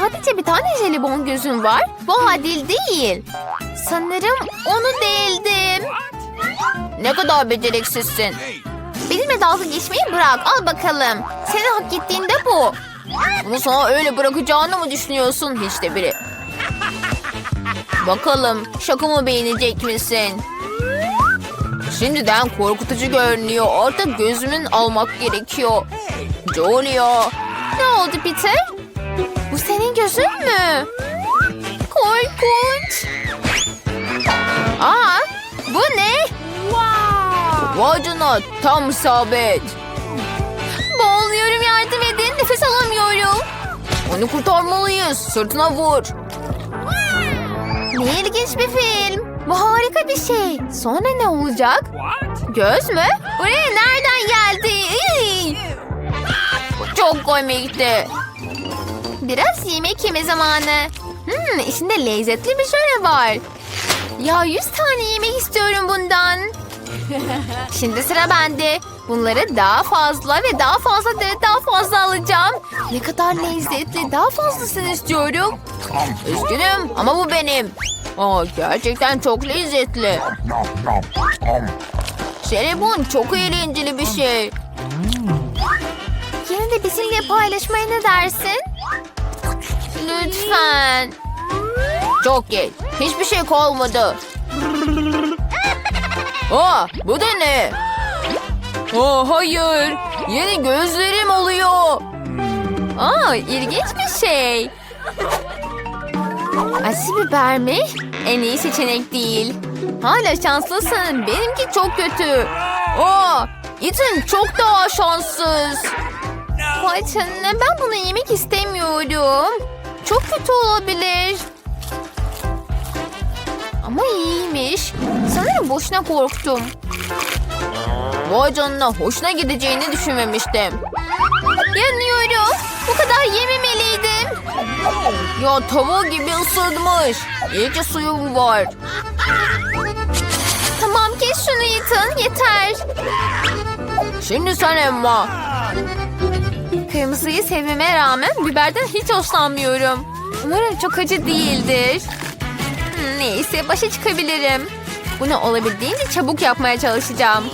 sadece bir tane jelibon gözüm var. Bu adil değil. Sanırım onu değildim. Ne kadar beceriksizsin. Benimle dalga geçmeyi bırak. Al bakalım. Senin hak ettiğin de bu. Bunu sana öyle bırakacağını mı düşünüyorsun hiç de biri? Bakalım şakamı beğenecek misin? Şimdiden korkutucu görünüyor. Artık gözümün almak gerekiyor. Julia. Ne oldu Peter? Bu senin gözün mü? Korkunç. Aa, bu ne? Vay canına tam isabet. Boğuluyorum yardım edin. Nefes alamıyorum. Onu kurtarmalıyız. Sırtına vur. Ne ilginç bir film. Bu harika bir şey. Sonra ne olacak? Göz mü? Buraya nereden geldi? Çok komikti. Biraz yemek yeme zamanı. Hmm, içinde lezzetli bir şöyle var. Ya yüz tane yemek istiyorum bundan. Şimdi sıra bende. Bunları daha fazla ve daha fazla da daha fazla alacağım. Ne kadar lezzetli. Daha fazlasını istiyorum. Üzgünüm ama bu benim. Aa, gerçekten çok lezzetli. Jelibon çok eğlenceli bir şey. Yine de bizimle paylaşmaya ne dersin? Lütfen. Çok geç. Hiçbir şey kalmadı. Aa, bu da ne? Aa, hayır. Yeni gözlerim oluyor. Aa, ilginç bir şey. Acı biber mi? En iyi seçenek değil. Hala şanslısın. Benimki çok kötü. Aa, Ethan çok daha şanssız. Canına ben bunu yemek istemiyorum. Çok kötü olabilir. Ama iyiymiş. Sanırım boşuna korktum. Vay canına hoşuna gideceğini düşünmemiştim. Yanıyorum. Bu kadar yememeliydim. Ya tava gibi ısırmış. İyi ki suyum var. Tamam kes şunu Ethan yeter. Şimdi sen Emma. Kırmızıyı sevmeme rağmen biberden hiç hoşlanmıyorum. Umarım çok acı değildir. Hmm, Neyse başa çıkabilirim. Bunu olabildiğince çabuk yapmaya çalışacağım.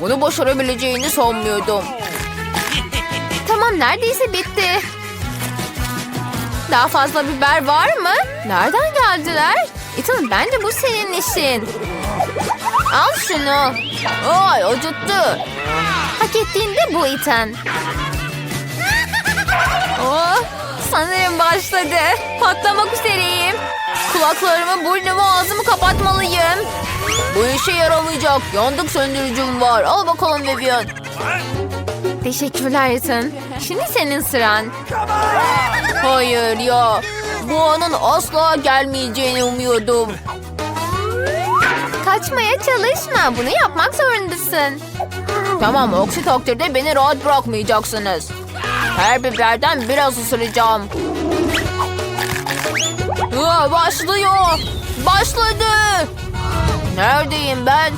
Bunu başarabileceğini sanmıyordum. Tamam neredeyse bitti. Daha fazla biber var mı? Nereden geldiler? Ethan bence bu senin işin. Al şunu. Ay acıttı. Hak ettiğinde bu Ethan. Oh, sanırım başladı. Patlamak üzereyim. Kulaklarımı, burnumu, ağzımı kapatmalıyım. Bu işe yaramayacak. Yandık söndürücüm var. Al bakalım Vivian. Teşekkürler Ethan. Şimdi senin sıran. Hayır ya. Bu anın asla gelmeyeceğini umuyordum. Kaçmaya çalışma. Bunu yapmak zorundasın. Tamam aksi takdirde beni rahat bırakmayacaksınız. Her biberden biraz ısıracağım. Aa, başlıyor. Başladı. Neredeyim ben?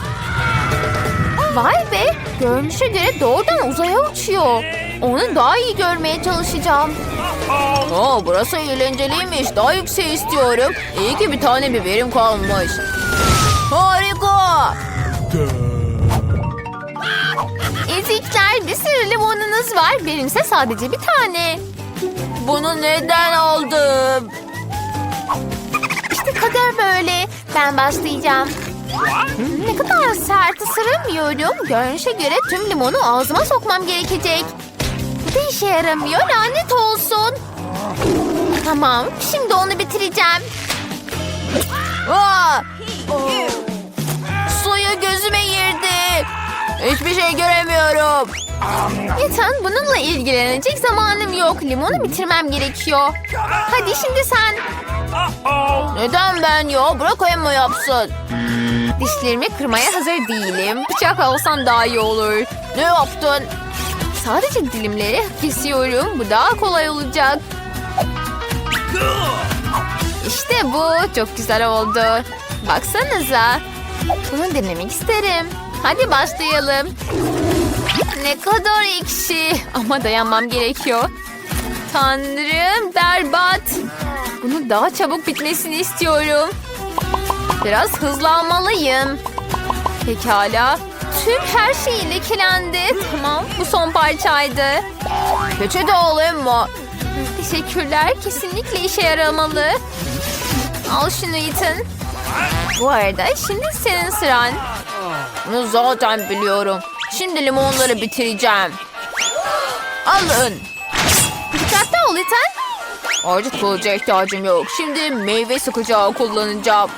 Vay be. Görünüşe göre doğrudan uzaya uçuyor. Onu daha iyi görmeye çalışacağım. Aa, burası eğlenceliymiş. Daha yüksek istiyorum. İyi ki bir tane biberim kalmış. Harika. Ezikler bir sürü limonunuz var. Benimse sadece bir tane. Bunu neden aldım? İşte kader böyle. Ben başlayacağım. Ne kadar sert ısıramıyorum. Görünüşe göre tüm limonu ağzıma sokmam gerekecek. Bu da işe yaramıyor. Lanet olsun. Tamam. Şimdi onu bitireceğim. Aa! Suyu gözüme girdi. Hiçbir şey göremiyorum. Ethan bununla ilgilenecek zamanım yok. Limonu bitirmem gerekiyor. Hadi şimdi sen. Neden ben ya? Bırak Emma yapsın. Dişlerimi kırmaya hazır değilim. Bıçak alsan daha iyi olur. Ne yaptın? Sadece dilimleri kesiyorum. Bu daha kolay olacak. İşte bu. Çok güzel oldu. Baksanıza. Bunu denemek isterim. Hadi başlayalım. Ne kadar ekşi. Ama dayanmam gerekiyor. Tanrım berbat. Bunu daha çabuk bitmesini istiyorum. Biraz hızlanmalıyım. Pekala. Tüm her şey lekelendi. Tamam bu son parçaydı. Peçete alayım mı? Teşekkürler. Kesinlikle işe yaramalı. Al şunu Ethan. Bu arada şimdi senin sıran. Bunu zaten biliyorum. Şimdi limonları bitireceğim. Alın. Dikkatli ol Ethan. Artık kılıca ihtiyacım yok. Şimdi meyve sıkacağı kullanacağım.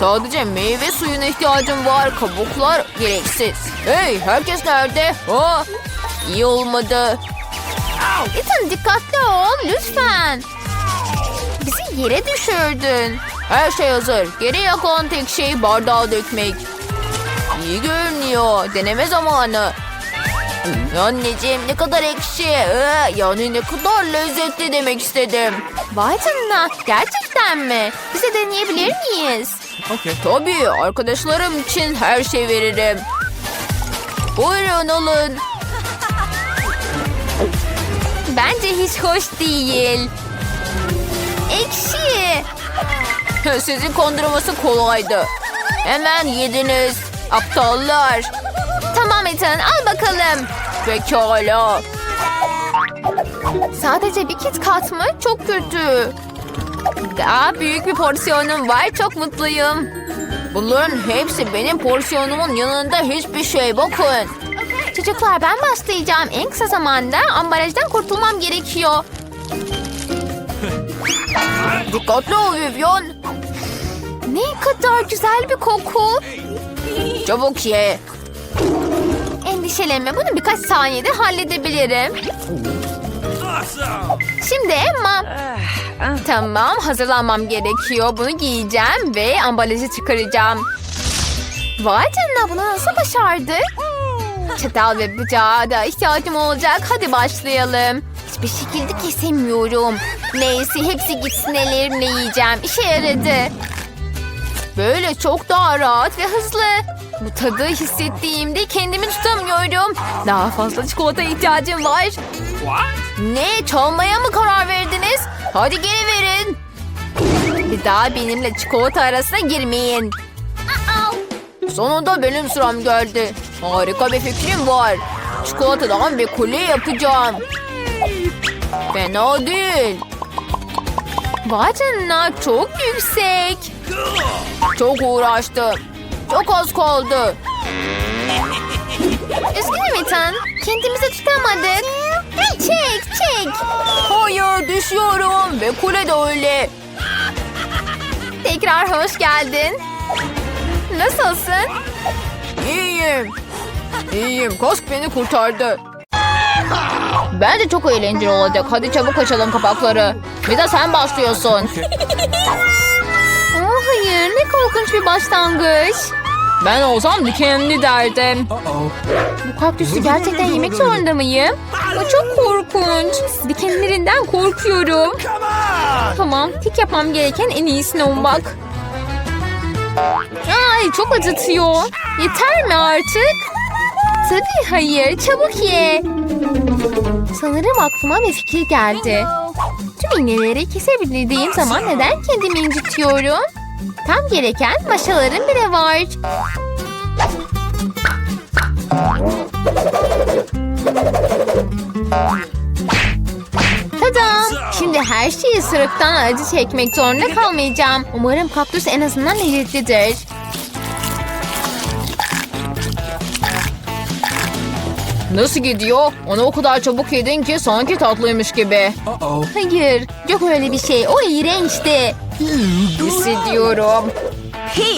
Sadece meyve suyuna ihtiyacım var. Kabuklar gereksiz. Hey herkes nerede? Ha? İyi olmadı. Ethan dikkatli ol lütfen. Bizi yere düşürdün. Her şey hazır. Geriye kalan tek şey bardağa dökmek. İyi görünüyor. Deneme zamanı. Anneciğim ne kadar ekşi. Ee, yani ne kadar lezzetli demek istedim. Vay canına. Gerçekten mi? Bize deneyebilir miyiz? Okay. Tabii arkadaşlarım için her şey veririm. Buyurun alın. Bence hiç hoş değil. Ekşi. Sizi kondurması kolaydı. Hemen yediniz. Aptallar. Tamam Ethan al bakalım. Pekala. Sadece bir kit kat mı? Çok kötü. Daha büyük bir porsiyonum var. Çok mutluyum. Bunların hepsi benim porsiyonumun yanında hiçbir şey. Bakın. Çocuklar ben başlayacağım. En kısa zamanda ambalajdan kurtulmam gerekiyor. Dikkatli ol Vivian. Ne kadar güzel bir koku. Çabuk ye. Endişelenme bunu birkaç saniyede halledebilirim. Şimdi Emma. Tamam hazırlanmam gerekiyor. Bunu giyeceğim ve ambalajı çıkaracağım. Vay canına bunu nasıl başardık? Çatal ve bıçağa da ihtiyacım olacak. Hadi başlayalım. Hiçbir şekilde kesemiyorum. Neyse hepsi gitsin ellerimle yiyeceğim. İşe yaradı. Böyle çok daha rahat ve hızlı. Bu tadı hissettiğimde kendimi tutamıyorum. Daha fazla çikolata ihtiyacım var. Ne çalmaya mı karar verdiniz? Hadi geri verin. Bir daha benimle çikolata arasına girmeyin. Sonunda benim sıram geldi. Harika bir fikrim var. Çikolatadan bir kule yapacağım. Fena değil. Vay canına çok yüksek. Çok uğraştım. Çok az kaldı. Üzgünüm Ethan. Kendimizi tutamadık. Çek çek. Hayır düşüyorum ve kule de öyle. Tekrar hoş geldin. Nasılsın? İyiyim. İyiyim. Kask beni kurtardı. Bence çok eğlenceli olacak. Hadi çabuk açalım kapakları. Bir de sen başlıyorsun. oh, hayır ne korkunç bir başlangıç. Ben olsam dikenli derdim. Bu kaktüsü gerçekten yemek zorunda mıyım? Bu çok korkunç. Dikenlerinden korkuyorum. Tamam, tek yapmam gereken en iyisini ummak. Ay çok acıtıyor. Yeter mi artık? Tabii hayır, çabuk ye. Sanırım aklıma bir fikir geldi. Tüm iğneleri kesebildiğim zaman neden kendimi incitiyorum? Tam gereken maşalarım bile var. Tada! Şimdi her şeyi sırıktan acı çekmek zorunda kalmayacağım. Umarım kaktüs en azından lezzetlidir. Nasıl gidiyor? Onu o kadar çabuk yedin ki sanki tatlıymış gibi. Hayır, yok öyle bir şey. O iğrençti. Hissediyorum.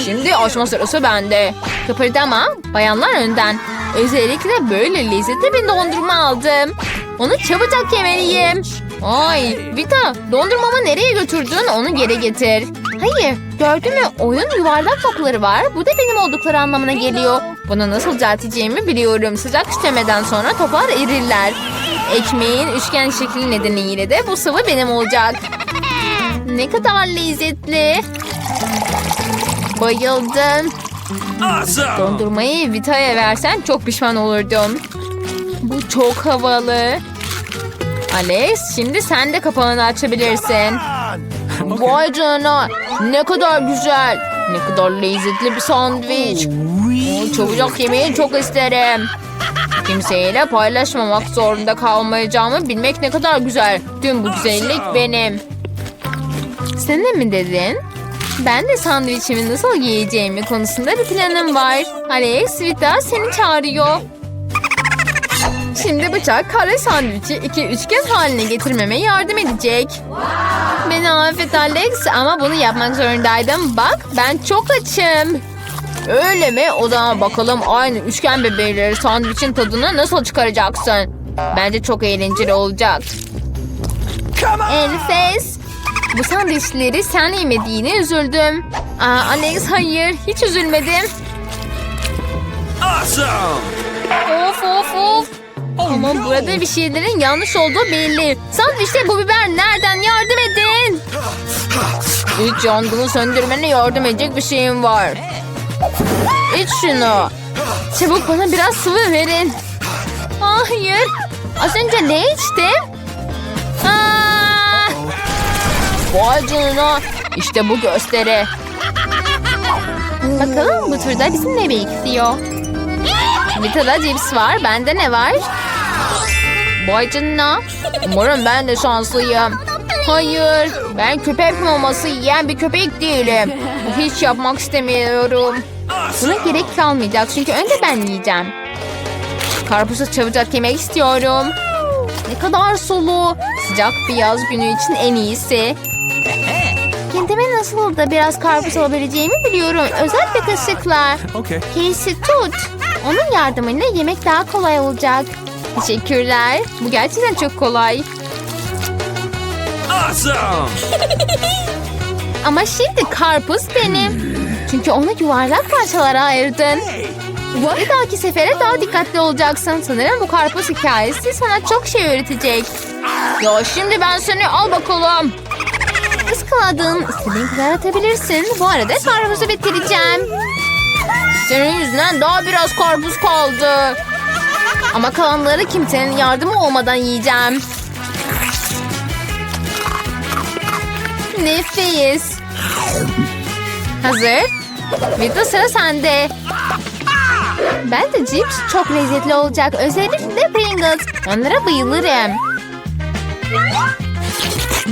Şimdi açma sırası bende. Kıpırdama, bayanlar önden. Özellikle böyle lezzetli bir dondurma aldım. Onu çabucak yemeliyim. Ay, Vita, dondurmamı nereye götürdün? Onu geri getir. Hayır, gördün mü? Oyun yuvarlak topları var. Bu da benim oldukları anlamına geliyor. Bunu nasıl düzelteceğimi biliyorum. Sıcak işlemeden sonra toplar erirler. Ekmeğin üçgen şekli nedeniyle de bu sıvı benim olacak. Ne kadar lezzetli. Bayıldım. Awesome. Dondurmayı Vita'ya versen çok pişman olurdum. Bu çok havalı. Alex şimdi sen de kapağını açabilirsin. Vay canına ne kadar güzel. Ne kadar lezzetli bir sandviç. Oo, Çabucak yemeği çok isterim. Kimseyle paylaşmamak zorunda kalmayacağımı bilmek ne kadar güzel. Tüm bu güzellik benim. Sen de mi dedin? Ben de sandviçimi nasıl yiyeceğimi konusunda bir planım var. Alex, Vita seni çağırıyor. Şimdi bıçak kare sandviçi iki üçgen haline getirmeme yardım edecek. Beni affet Alex ama bunu yapmak zorundaydım. Bak ben çok açım. Öyle mi? O zaman bakalım aynı üçgen bebeğleri sandviçin tadını nasıl çıkaracaksın? Bence çok eğlenceli olacak. Enfes. Bu sandviçleri sen yemediğine üzüldüm. Aa, Alex hayır hiç üzülmedim. Of of of. Ama burada bir şeylerin yanlış olduğu belli. Sandviçte bu biber nereden yardım edin? İç yangını söndürmene yardım edecek bir şeyim var. İç şunu. Çabuk bana biraz sıvı verin. Hayır. Az önce ne içtim? Vay canına. İşte bu gösteri. Bakalım bu turda bizi ne bekliyor? Vita'da cips var. Bende ne var? Vay canına. Umarım ben de şanslıyım. Hayır. Ben köpek maması yiyen bir köpek değilim. Hiç yapmak istemiyorum. Buna gerek kalmayacak çünkü önce ben yiyeceğim. Karpuzu çabucak yemek istiyorum. Ne kadar sulu. Sıcak bir yaz günü için en iyisi. Kendime nasıl da biraz karpuz alabileceğimi biliyorum. Özel bir kaşıkla. Okay. Casey tut. Onun yardımıyla yemek daha kolay olacak. Teşekkürler. Bu gerçekten çok kolay. Awesome! Ama şimdi karpuz benim. Çünkü onu yuvarlak parçalara ayırdın. Bir dahaki sefere daha dikkatli olacaksın. Sanırım bu karpuz hikayesi sana çok şey öğretecek. Ya şimdi ben seni al bakalım. Iskaladın. İstediğin kadar atabilirsin. Bu arada karpuzu bitireceğim. Senin yüzünden daha biraz karpuz kaldı. Ama kalanları kimsenin yardımı olmadan yiyeceğim. Nefis. Hazır. Vita sıra sende. Ben de cips çok lezzetli olacak. Özellikle Pringles. Onlara bayılırım.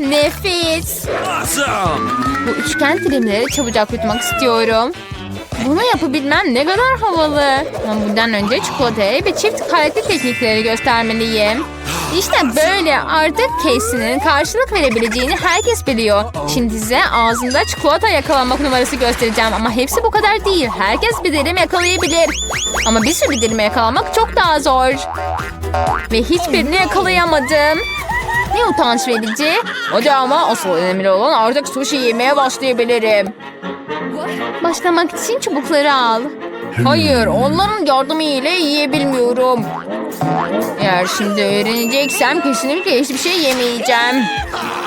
Nefis. Awesome! Bu üçgen dilimleri çabucak yutmak istiyorum. Bunu yapabilmem ne kadar havalı. Ama bundan önce çikolataya ve çift kalite teknikleri göstermeliyim. İşte böyle artık Casey'nin karşılık verebileceğini herkes biliyor. Şimdi size ağzında çikolata yakalamak numarası göstereceğim ama hepsi bu kadar değil. Herkes bir dilim yakalayabilir. Ama bir sürü dilim yakalamak çok daha zor. Ve hiçbirini yakalayamadım. Ne utanç verici. Hadi ama asıl önemli olan artık sushi yemeye başlayabilirim. Başlamak için çubukları al. Hayır, onların yardımı ile yiyebilmiyorum. Eğer şimdi öğreneceksem kesinlikle hiçbir şey yemeyeceğim.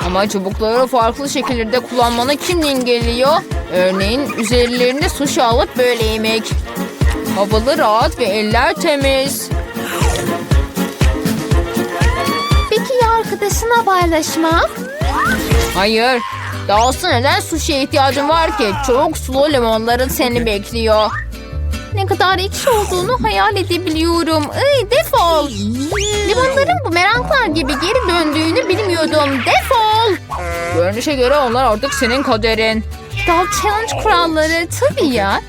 Ama çubukları farklı şekillerde kullanmanı kim engelliyor? Örneğin üzerlerinde sushi alıp böyle yemek. Havalı rahat ve eller temiz. Arkadaşına paylaşmak? Hayır. Dahası neden sushi'ye ihtiyacın var ki? Çok sulu limonların seni bekliyor. Ne kadar ekşi olduğunu hayal edebiliyorum. Iy, defol. Limonların bu meraklar gibi geri döndüğünü bilmiyordum. Defol. Görünüşe göre onlar artık senin kaderin. Dal challenge kuralları tabii ya.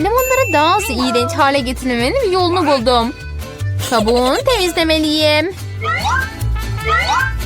Limonları daha az iğrenç hale getirmenin bir yolunu buldum. Kabuğunu temizlemeliyim.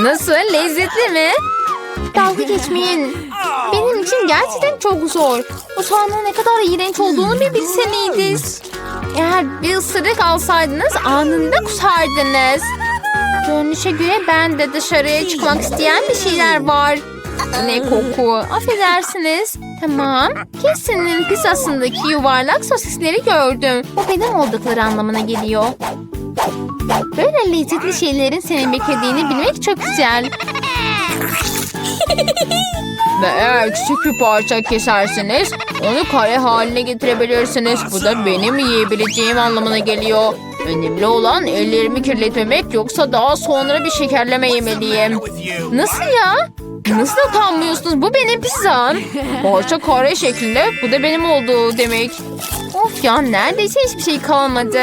Nasıl? Lezzetli mi? Dalga geçmeyin. Benim için gerçekten çok zor. Bu soğanın ne kadar iğrenç olduğunu bir bilseniydiniz. Eğer bir ısırık alsaydınız anında kusardınız. Görünüşe göre ben de dışarıya çıkmak isteyen bir şeyler var. Ne koku. Affedersiniz. Tamam. Kesin'in pizzasındaki yuvarlak sosisleri gördüm. Bu benim oldukları anlamına geliyor. Böyle lezzetli şeylerin seni beklediğini bilmek çok güzel. Ve eğer küçük bir parça keserseniz onu kare haline getirebilirsiniz. Bu da benim yiyebileceğim anlamına geliyor. Önemli olan ellerimi kirletmemek yoksa daha sonra bir şekerleme yemeliyim. Nasıl ya? Nasıl utanmıyorsunuz? Bu benim pizzam. Parça kare şeklinde. Bu da benim olduğu demek. Of ya neredeyse hiçbir şey kalmadı.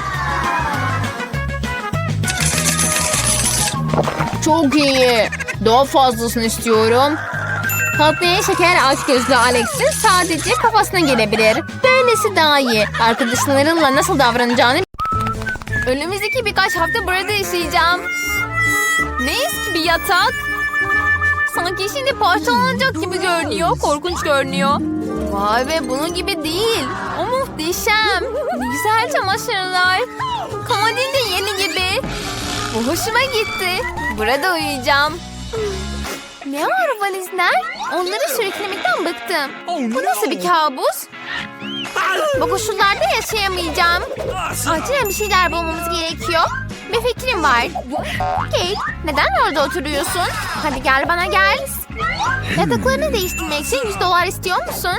Çok iyi. Daha fazlasını istiyorum. Patlayan şeker aç gözlü Alex'in sadece kafasına gelebilir. Böylesi daha iyi. Arkadaşlarınla nasıl davranacağını... Önümüzdeki birkaç hafta burada yaşayacağım. Ne eski bir yatak. Sanki şimdi parçalanacak gibi görünüyor. Korkunç görünüyor. Vay be bunun gibi değil. O muhteşem. Güzel çamaşırlar. Komodin de yeni gibi. Bu hoşuma gitti. Burada uyuyacağım. Ne var valizler? Onları sürüklemekten bıktım. Bu nasıl bir kabus? Bu koşullarda yaşayamayacağım. Acilen bir şeyler bulmamız gerekiyor. Bir fikrim var. Kate, neden orada oturuyorsun? Hadi gel bana gel. Yataklarını değiştirmek için 100 dolar istiyor musun?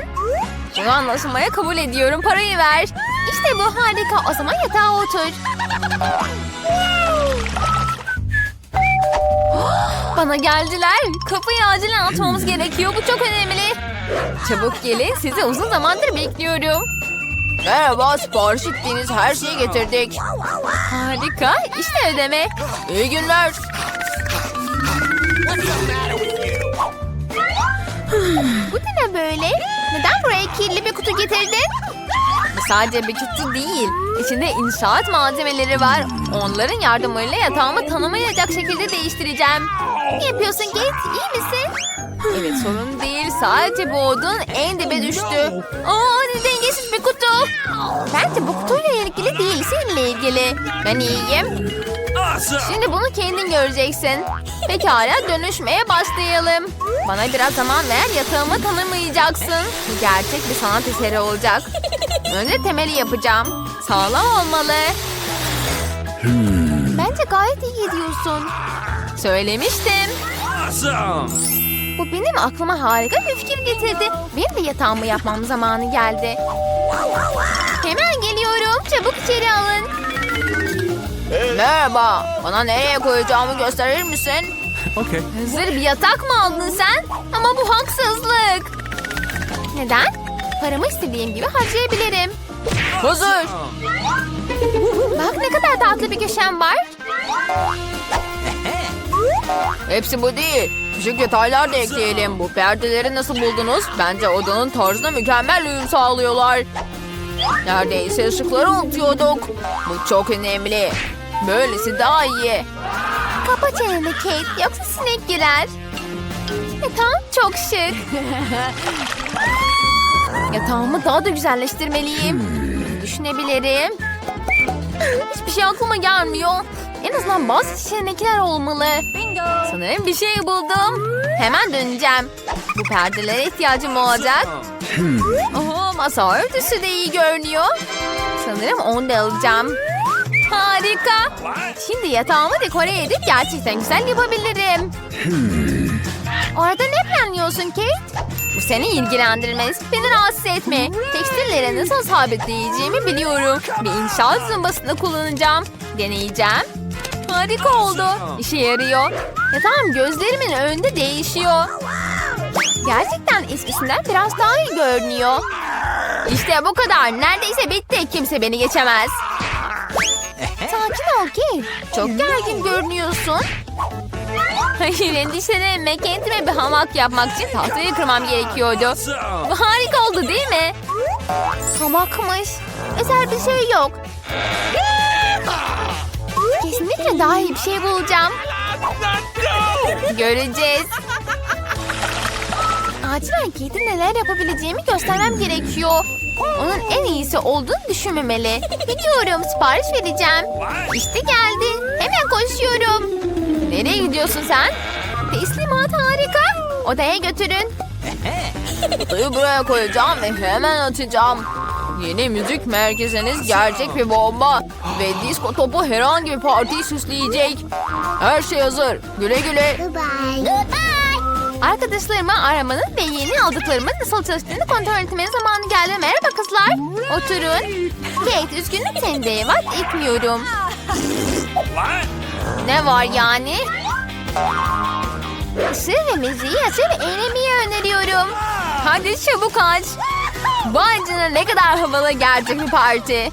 Bunu anlaşmaya kabul ediyorum. Parayı ver. İşte bu harika. O zaman yatağa otur. Bana geldiler. Kapıyı acilen açmamız gerekiyor. Bu çok önemli. Çabuk gelin. Sizi uzun zamandır bekliyorum. Merhaba, sipariş ettiğiniz her şeyi getirdik. Harika, işte ödeme. İyi günler. Bu da ne böyle? Neden buraya kirli bir kutu sadece bir kutu değil. İçinde inşaat malzemeleri var. Onların yardımıyla yatağımı tanımayacak şekilde değiştireceğim. Ne yapıyorsun Kate? İyi misin? Evet sorun değil. Sadece bu odun en dibe düştü. Aa ne dengesiz bir kutu. Bence bu kutuyla ilgili değil seninle ilgili. Ben iyiyim. Awesome. Şimdi bunu kendin göreceksin. Pekala dönüşmeye başlayalım. Bana biraz zaman ver yatağımı tanımayacaksın. Bu gerçek bir sanat eseri olacak. Önce temeli yapacağım. Sağlam olmalı. Bence gayet iyi gidiyorsun. Söylemiştim. Awesome. Bu benim aklıma harika bir fikir getirdi. Benim de yatağımı yapmam zamanı geldi. Hemen geliyorum. Çabuk içeri alın. Merhaba. Bana nereye koyacağımı gösterir misin? Okay. Hazır bir yatak mı aldın sen? Ama bu haksızlık. Neden? Paramı istediğim gibi harcayabilirim. Hazır. Bak ne kadar tatlı bir köşem var. Hepsi bu değil. Küçük detaylar da ekleyelim. Bu perdeleri nasıl buldunuz? Bence odanın tarzına mükemmel uyum sağlıyorlar. Neredeyse ışıkları unutuyorduk. Bu çok önemli. Böylesi daha iyi. Kapa çeneni Kate yoksa sinek girer. Yatağım çok şık. Yatağımı daha da güzelleştirmeliyim. Düşünebilirim. Hiçbir şey aklıma gelmiyor. En azından bazı seçenekler olmalı. Sanırım bir şey buldum. Hemen döneceğim. Bu perdelere ihtiyacım olacak. Oho, masa örtüsü de iyi görünüyor. Sanırım onu da alacağım. Harika. Şimdi yatağımı dekore edip gerçekten güzel yapabilirim. Orada ne planlıyorsun Kate? Bu seni ilgilendirmez. Beni rahatsız etme. Tekstilleri nasıl sabitleyeceğimi biliyorum. Bir inşaat zımbasını kullanacağım. Deneyeceğim. Harika oldu. İşe yarıyor. Yatağım gözlerimin önünde değişiyor. Gerçekten eskisinden biraz daha iyi görünüyor. İşte bu kadar. Neredeyse bitti. Kimse beni geçemez. Sakin ol ki. Çok gergin görünüyorsun. Hayır endişelenme. Kendime bir hamak yapmak için tahtayı kırmam gerekiyordu. Harika oldu değil mi? Hamakmış. Özel bir şey yok. Kesinlikle daha iyi bir şey bulacağım. Göreceğiz. Acilen Kate'in neler yapabileceğimi göstermem gerekiyor. Onun en iyisi olduğunu düşünmemeli. Gidiyorum sipariş vereceğim. İşte geldi. Hemen koşuyorum. Nereye gidiyorsun sen? Teslimat harika. Odaya götürün. Kutuyu buraya koyacağım ve hemen açacağım. Yeni müzik merkeziniz gerçek bir bomba. Ve disco topu herhangi bir partiyi süsleyecek. Her şey hazır. Güle güle. Arkadaşlarımı aramanın ve yeni aldıklarımın nasıl çalıştığını kontrol etmenin zamanı geldi. Merhaba kızlar. Oturun. Kate üzgünüm seni de davet etmiyorum. Ne var yani? Işığı ve müziği açıp eğlenmeyi öneriyorum. Hadi çabuk aç. Vay canına ne kadar havalı gerçek bir parti.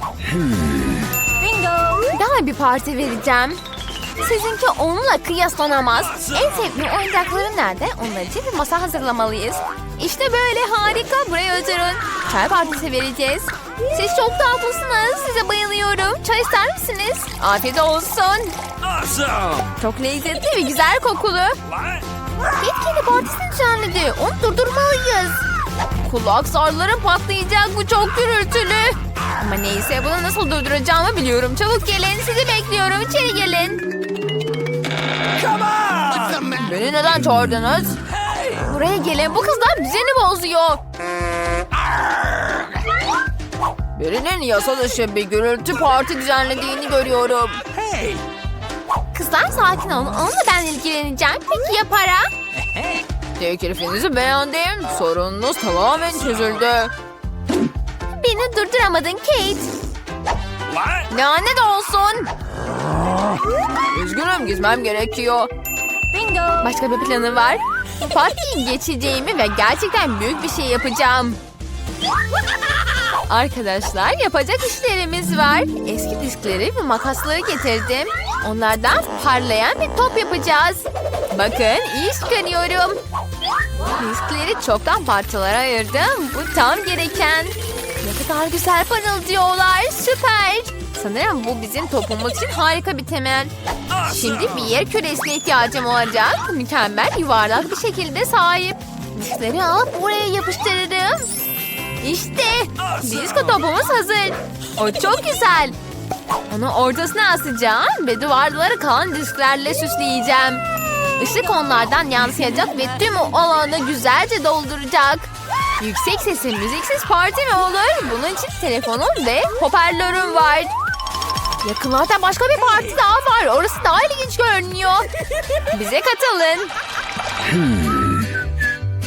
Daha bir parti vereceğim. Sizinki onunla kıyaslanamaz. En sevdiğim oyuncakların nerede? Onlar için bir masa hazırlamalıyız. İşte böyle harika. Buraya oturun. Çay partisi vereceğiz. Siz çok tatlısınız. Size bayılıyorum. Çay ister misiniz? Afiyet olsun. Çok lezzetli ve güzel kokulu. Kedi partisini düzenledi. Onu durdurmalıyız. Kulak zarlarım patlayacak. Bu çok gürültülü. Ama neyse bunu nasıl durduracağımı biliyorum. Çabuk gelin. Sizi bekliyorum. İçeri gelin. Beni neden çağırdınız? Buraya gelin. Bu kızlar düzeni bozuyor. Birinin yasa dışı bir gürültü parti düzenlediğini görüyorum. Kızlar sakin olun. Onunla ben ilgileneceğim. Peki ya para? Teklifinizi beğendim. Sorununuz tamamen çözüldü. Beni durduramadın Kate. Lanet olsun. Üzgünüm gizmem gerekiyor. Bingo. Başka bir planı var. Partiyi geçeceğimi ve gerçekten büyük bir şey yapacağım. Arkadaşlar yapacak işlerimiz var. Eski diskleri ve makasları getirdim. Onlardan parlayan bir top yapacağız. Bakın iyi çıkarıyorum. Diskleri çoktan parçalara ayırdım. Bu tam gereken. Ne kadar güzel parıldıyorlar. Süper. Sanırım bu bizim topumuz için harika bir temel. Şimdi bir yer küresine ihtiyacım olacak. Mükemmel yuvarlak bir şekilde sahip. Diskleri alıp buraya yapıştırırım. İşte disko topumuz hazır. O çok güzel. Onu ortasına asacağım ve duvarları kalan disklerle süsleyeceğim. Işık onlardan yansıyacak ve tüm o alanı güzelce dolduracak. Yüksek sesli müziksiz parti mi olur? Bunun için telefonum ve hoparlörüm var. Yakınlarda başka bir parti daha var. Orası daha ilginç görünüyor. Bize katılın.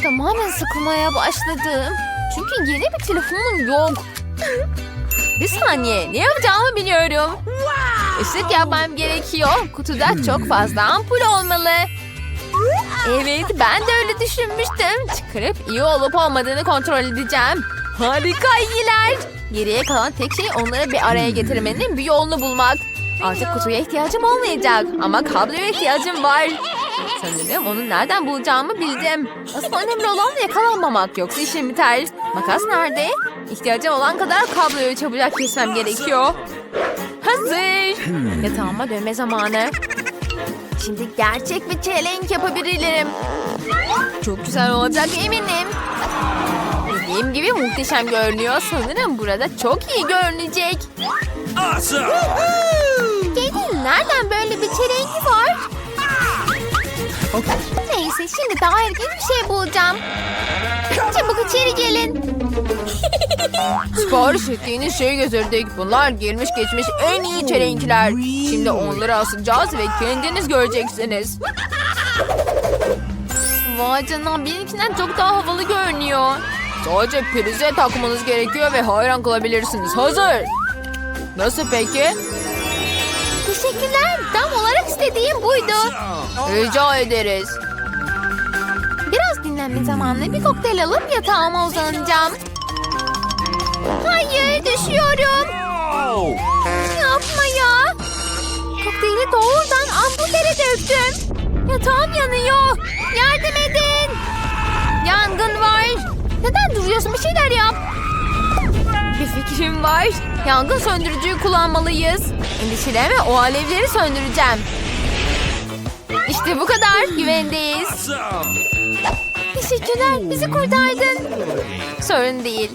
Tamamen sıkılmaya başladım. Çünkü yeni bir telefonum yok. Bir saniye ne yapacağımı biliyorum. Işık yapmam gerekiyor. Kutuda çok fazla ampul olmalı. Evet ben de öyle düşünmüştüm. Çıkarıp iyi olup olmadığını kontrol edeceğim. Harika iyiler. Geriye kalan tek şey onları bir araya getirmenin bir yolunu bulmak. Artık kutuya ihtiyacım olmayacak ama kabloya ihtiyacım var. Sanırım onu nereden bulacağımı bildim. Asıl önemli olan yakalanmamak yoksa işim biter. Makas nerede? İhtiyacım olan kadar kabloyu çabucak kesmem gerekiyor. Hazır. Yatağıma dönme zamanı. Şimdi gerçek bir challenge yapabilirim. Çok güzel olacak eminim. Dediğim gibi muhteşem görünüyor. Sanırım burada çok iyi görünecek. Awesome! Gelin nereden böyle bir çelengi var? Neyse şimdi daha ilginç bir şey bulacağım. Çabuk içeri gelin. Sipariş ettiğiniz şeyi getirdik. Bunlar gelmiş geçmiş en iyi çelenkler. Şimdi onları asacağız ve kendiniz göreceksiniz. Vay canına benimkinden çok daha havalı görünüyor. Sadece prize takmanız gerekiyor ve hayran kalabilirsiniz. Hazır. Nasıl peki? Teşekkürler. Tam olarak istediğim buydu. Rica ederiz. Biraz dinlenme zamanı bir kokteyl alıp yatağıma uzanacağım. Hayır düşüyorum. Yapma ya. Kokteyli doğrudan ampullere döktüm. Yatağım yanıyor. Yardım edin. Yangın var. Neden duruyorsun bir şeyler yap. Bir fikrim var. Yangın söndürücüyü kullanmalıyız. Endişelenme o alevleri söndüreceğim. İşte bu kadar. Güvendeyiz. Teşekkürler. Bizi kurtardın. Sorun değil.